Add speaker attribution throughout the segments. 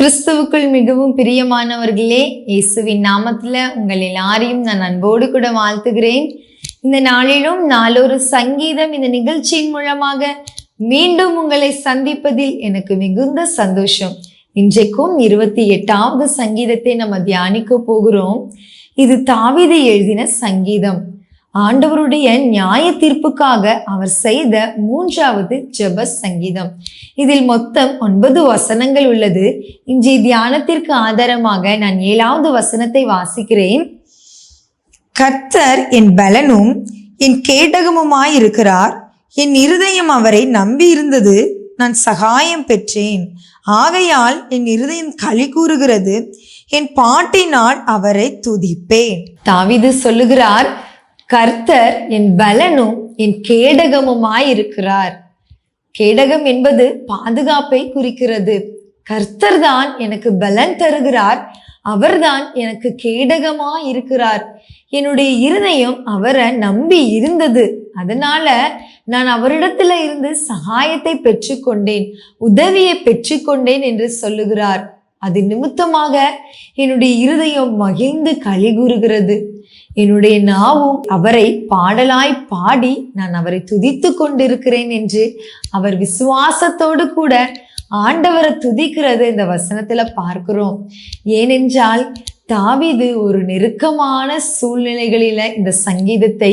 Speaker 1: கிறிஸ்துவுக்குள் மிகவும் பிரியமானவர்களே இயேசுவின் நாமத்துல உங்கள் எல்லாரையும் நான் அன்போடு கூட வாழ்த்துகிறேன். இந்த நாளிலும் நாளொரு சங்கீதம் இந்த நிகழ்ச்சியின் மூலமாக மீண்டும் உங்களை சந்திப்பதில் எனக்கு மிகுந்த சந்தோஷம். இன்றைக்கும் இருபத்தி எட்டாவது சங்கீதத்தை நம்ம தியானிக்க போகிறோம். இது தாவிதை எழுதின சங்கீதம். ஆண்டவருடைய நியாய தீர்ப்புக்காக அவர் செய்த மூன்றாவது ஜெப சங்கீதம் இதில் மொத்தம் ஒன்பது வசனங்கள் உள்ளது. இன்றைய தியானத்திற்கு ஆதாரமாக நான் ஏழாவது வசனத்தை வாசிக்கிறேன்.
Speaker 2: கர்த்தர் என் பலனும் என் கேடகமுமாயிருக்கிறார். என் இருதயம் அவரை நம்பி இருந்தது நான் சகாயம் பெற்றேன். ஆகையால் என் இருதயம் களி கூறுகிறது. என் பாட்டினால் அவரை துதிப்பேன்.
Speaker 1: தாவிது சொல்லுகிறார் கர்த்தர் என் பலனும் என் கேடகமுமாயிருக்கிறார் கேடகம் என்பது பாதுகாப்பை குறிக்கிறது. கர்த்தர் தான் எனக்கு பலன் தருகிறார். அவர்தான் எனக்கு கேடகமா இருக்கிறார். என்னுடைய இருதயம் அவரை நம்பி இருந்தது. அதனால நான் அவரிடத்துல இருந்து சகாயத்தை பெற்றுக்கொண்டேன். உதவியை பெற்றுக்கொண்டேன் என்று சொல்லுகிறார். அது நிமித்தமாக என்னுடைய இருதயம் மகிழ்ந்து கலிகூறுகிறது. என்னுடைய நாவும் அவரை பாடலாய் பாடி நான் அவரை துதித்து கொண்டிருக்கிறேன் என்று அவர் விசுவாசத்தோடு கூட ஆண்டவரை துதிக்கிறது இந்த வசனத்துல பார்க்கிறோம். ஏனென்றால் தாவிது ஒரு நெருக்கமான சூழ்நிலைகளில இந்த சங்கீதத்தை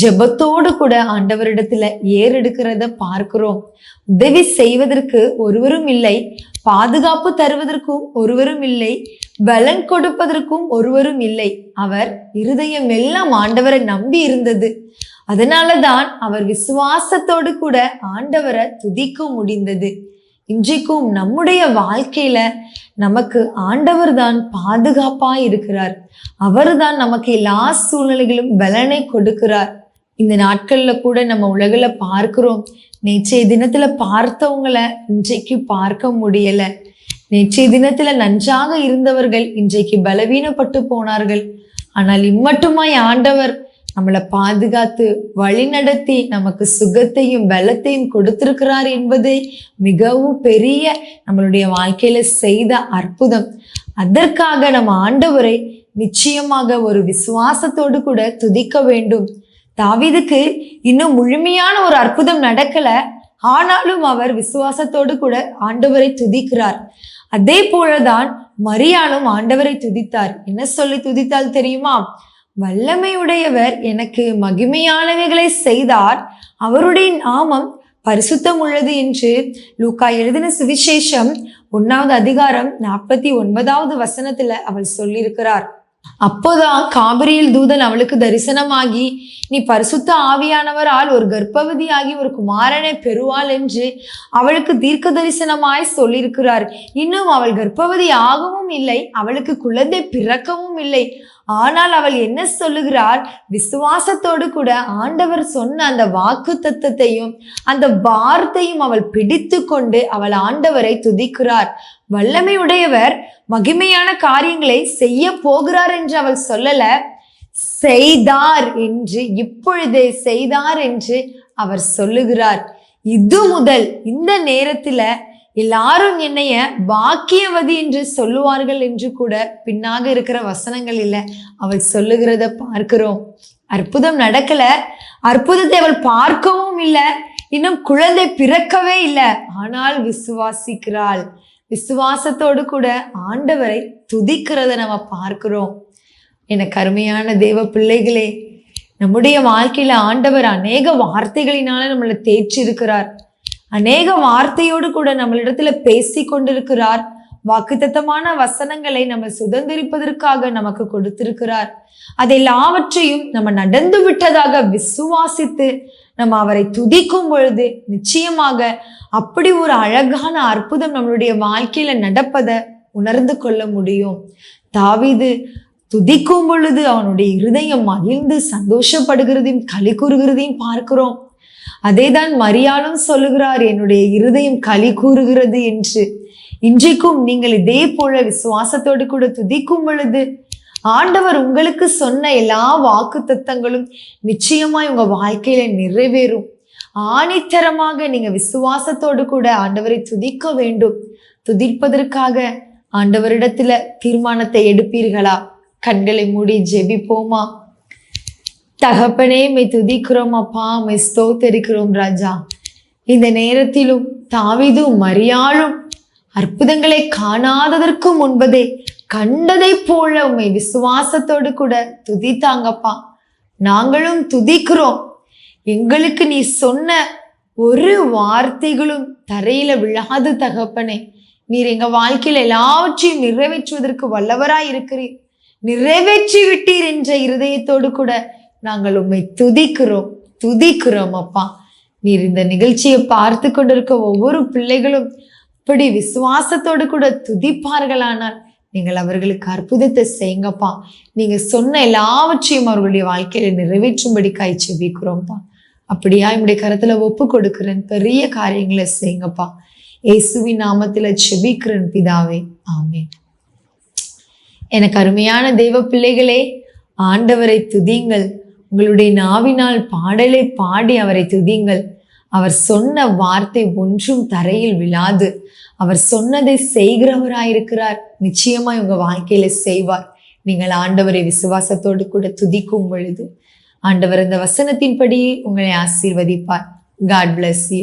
Speaker 1: ஜெபத்தோடு கூட ஆண்டவரிடத்துல ஏறெடுக்கிறத பார்க்கிறோம். உதவி செய்வதற்கு ஒருவரும் இல்லை பாதுகாப்பு தருவதற்கும் ஒருவரும் இல்லை பலன் கொடுப்பதற்கும் ஒருவரும் இல்லை. அவர் இருதயம் எல்லாம் ஆண்டவரை நம்பி இருந்தது. அதனாலதான் அவர் விசுவாசத்தோடு கூட ஆண்டவரை துதிக்க முடிந்தது. இன்றைக்கும் நம்முடைய வாழ்க்கையில நமக்கு ஆண்டவர் தான் பாதுகாப்பா இருக்கிறார். அவர் தான் நமக்கு எல்லா சூழ்நிலைகளும் பலனை கொடுக்கிறார். இந்த நாட்கள்ல கூட நம்ம உலகில பார்க்கிறோம். நேற்றைய தினத்துல பார்த்தவங்களை இன்றைக்கு பார்க்க முடியல. நேற்றைய தினத்துல நன்றாக இருந்தவர்கள் இன்றைக்கு பலவீனப்பட்டு போனார்கள். ஆனால் இம்மட்டுமாய் ஆண்டவர் நம்மளை பாதுகாத்து வழிநடத்தி நமக்கு சுகத்தையும் பலத்தையும் கொடுத்திருக்கிறார் என்பது மிகவும் பெரிய நம்மளுடைய வாழ்க்கையில செய்த அற்புதம். அதற்காக நம்ம ஆண்டவரை நிச்சயமாக ஒரு விசுவாசத்தோடு கூட துதிக்க வேண்டும். தாவிதுக்கு இன்னும் முழுமையான ஒரு அற்புதம் நடக்கல. ஆனாலும் அவர் விசுவாசத்தோடு கூட ஆண்டவரை துதிக்கிறார். அதே போலதான் மரியாளும் ஆண்டவரை துதித்தார். என்ன சொல்லி துதித்தால் தெரியுமா? வல்லமையுடையவர் எனக்கு மகிமையானவைகளை செய்தார். அவருடைய நாமம் பரிசுத்தம் உள்ளது என்று லூக்கா எழுதின சுவிசேஷம் ஒன்னாவது அதிகாரம் நாற்பத்தி ஒன்பதாவது வசனத்துல அவள் சொல்லியிருக்கிறார். அப்போதான் காபிரியில் தூதன் அவளுக்கு தரிசனமாகி நீ பரிசுத்த ஆவியானவரால் ஒரு கர்ப்பவதியாகி ஒரு குமாரனை பெறுவாள் என்று அவளுக்கு தீர்க்க தரிசனமாய் சொல்லியிருக்கிறார். இன்னும் அவள் கர்ப்பவதி ஆகவும் இல்லை அவளுக்கு குழந்தை பிறக்கவும் இல்லை. ஆனால் அவள் என்ன சொல்லுகிறாள்? விசுவாசத்தோடு கூட ஆண்டவர் சொன்ன அந்த வாக்கு தத்துவத்தையும் அந்த வார்த்தையும் அவள் பிடித்து கொண்டு அவள் ஆண்டவரை துதிக்கிறார். வல்லமை உடையவர் மகிமையான காரியங்களை செய்ய போகிறார் என்று அவள் சொல்லல. செய்தார் என்று இப்பொழுதே செய்தார் என்று அவர் சொல்லுகிறார். இது முதல். இந்த நேரத்துல எல்லாரும் என்னைய பாக்கியவதி என்று சொல்லுவார்கள் என்று கூட பின்னாக இருக்கிற வசனங்கள் இல்லை. அவள் சொல்லுகிறத பார்க்கிறோம். அற்புதம் நடக்கல. அற்புதத்தை அவள் பார்க்கவும் இல்லை. இன்னும் குழந்தை பிறக்கவே இல்லை. ஆனால் விசுவாசிக்கிறாள். விசுவாசத்தோடு கூட ஆண்டவரை துதிக்கிறத நம்ம பார்க்கிறோம். எனக்கு அருமையான தேவ பிள்ளைகளே நம்முடைய வாழ்க்கையில ஆண்டவர் அநேக வார்த்தைகளினால நம்மளை தேய்ச்சி இருக்கிறார் அநேக வார்த்தையோடு கூட நம்மளிடத்துல பேசி கொண்டிருக்கிறார் வாக்குத்தத்தமான வசனங்களை நம்ம சுதந்திரிப்பதற்காக நமக்கு கொடுத்திருக்கிறார். அதெல்லாவற்றையும் நம்ம நடந்து விட்டதாக விசுவாசித்து நம்ம அவரை துதிக்கும் பொழுது நிச்சயமாக அப்படி ஒரு அழகான அற்புதம் நம்மளுடைய வாழ்க்கையில நடப்பதை உணர்ந்து கொள்ள முடியும். தாவிது துதிக்கும் பொழுது அவனுடைய இருதயம் மகிழ்ந்து சந்தோஷப்படுகிறதையும் களி கூறுகிறதையும் பார்க்கிறோம். அதேதான் மரியாளும் சொல்லுகிறார் என்னுடைய இருதயம் களி கூறுகிறது என்று. இன்றைக்கும் நீங்கள் இதே போல விசுவாசத்தோடு கூட துதிக்கும் பொழுது ஆண்டவர் உங்களுக்கு சொன்ன எல்லா வாக்கு தத்தங்களும் நிச்சயமாய் உங்க வாழ்க்கையில நிறைவேறும். ஆணித்தரமாக நீங்க விசுவாசத்தோடு கூட ஆண்டவரை துதிக்க வேண்டும். துதிப்பதற்காக ஆண்டவரிடத்துல தீர்மானத்தை எடுப்பீர்களா? கண்களை மூடி ஜெபிப்போமா? தகப்பனே மை துதிக்கிறோம் அப்பா மை ஸ்தோத்தரிக்கிறோம் ராஜா. இந்த நேரத்திலும் தாவிதும் மரியாளும் அற்புதங்களை காணாததற்கு முன்பதே கண்டதை போல உண்மை விசுவாசத்தோடு கூட துதித்தாங்கப்பா. நாங்களும் துதிக்கிறோம். எங்களுக்கு நீ சொன்ன ஒரு வார்த்தைகளும் தரையில விழாது தகப்பனே. நீர் எங்க வாழ்க்கையில எல்லாவற்றையும் நிறைவேற்றுவதற்கு வல்லவராய் இருக்கிறீர் நிறைவேற்றி விட்டீர் என்ற இருதயத்தோடு கூட நாங்கள் உம்மை துதிக்கிறோம் துதிக்கிறோம் அப்பா. நீர் இந்த நிகழ்ச்சியை பார்த்து கொண்டிருக்க ஒவ்வொரு பிள்ளைகளும் இப்படி விசுவாசத்தோடு கூட துதிப்பார்களானால் நீங்கள் அவர்களுக்கு அற்புதத்தை செய்யுங்கப்பா. நீங்க சொன்ன எல்லாவற்றையும் அவர்களுடைய வாழ்க்கையில நிறைவேற்றும்படி காய் செவிக்கிறோம்ப்பா அப்படியா என்னுடைய கருத்துல ஒப்பு கொடுக்கிறேன். பெரிய காரியங்களை செய்யுங்கப்பா. இயேசுவின் நாமத்துல செபிக்கிறேன் பிதாவே. ஆமே எனக்கு அருமையான தெய்வ பிள்ளைகளே ஆண்டவரை துதிங்கள் உங்களுடைய நாவினால் பாடலை பாடி அவரை துதிங்கள் அவர் சொன்ன வார்த்தை ஒன்றும் தரையில் விழாது. அவர் சொன்னதை செய்கிறவராயிருக்கிறார். நிச்சயமாய் உங்க வாழ்க்கையில செய்வார். நீங்கள் ஆண்டவரை விசுவாசத்தோடு கூட துதிக்கும் பொழுது. ஆண்டவர் இந்த வசனத்தின்படி உங்களை ஆசீர்வதிப்பார். God bless you